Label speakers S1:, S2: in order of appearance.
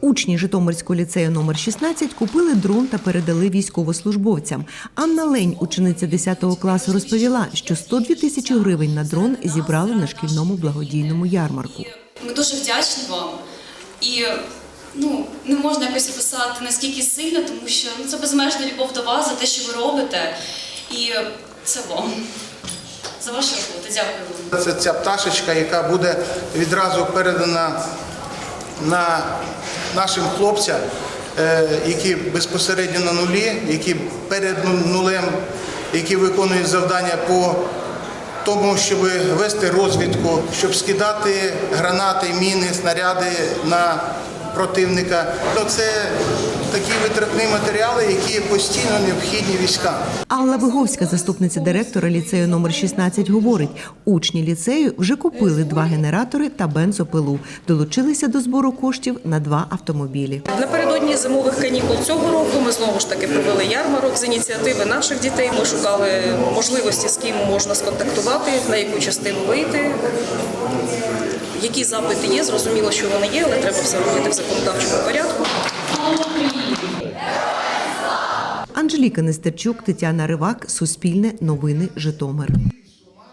S1: Учні Житомирського ліцею номер 16 купили дрон та передали військовослужбовцям. Анна Лень, учениця 10 класу, розповіла, що 102 тисячі гривень на дрон зібрали на шкільному благодійному ярмарку.
S2: Ми дуже вдячні вам. І ну, не можна якось описати наскільки сильно, тому що ну, це безмежна любов до вас за те, що ви робите. І це вам. За вашу роботу. Дякую вам.
S3: Це ця пташечка, яка буде відразу передана на нашим хлопцям, е, які безпосередньо на нулі, які перед ну- нулем, які виконують завдання по тому, щоб вести розвідку, щоб скидати гранати, міни, снаряди на противника. Ну, це такі витратні матеріали, які постійно необхідні військам.
S1: Алла Виговська, заступниця директора ліцею номер 16, говорить, учні ліцею вже купили два генератори та бензопилу. Долучилися до збору коштів на два автомобілі.
S4: Напередодні зимових канікул цього року ми знову ж таки провели ярмарок з ініціативи наших дітей. Ми шукали можливості, з ким можна сконтактувати, на яку частину вийти. Які запити є, зрозуміло, що вони є, але треба все робити в законодавчому порядку.
S1: Анжеліка Нестерчук, Тетяна Ривак, Суспільне, Новини, Житомир.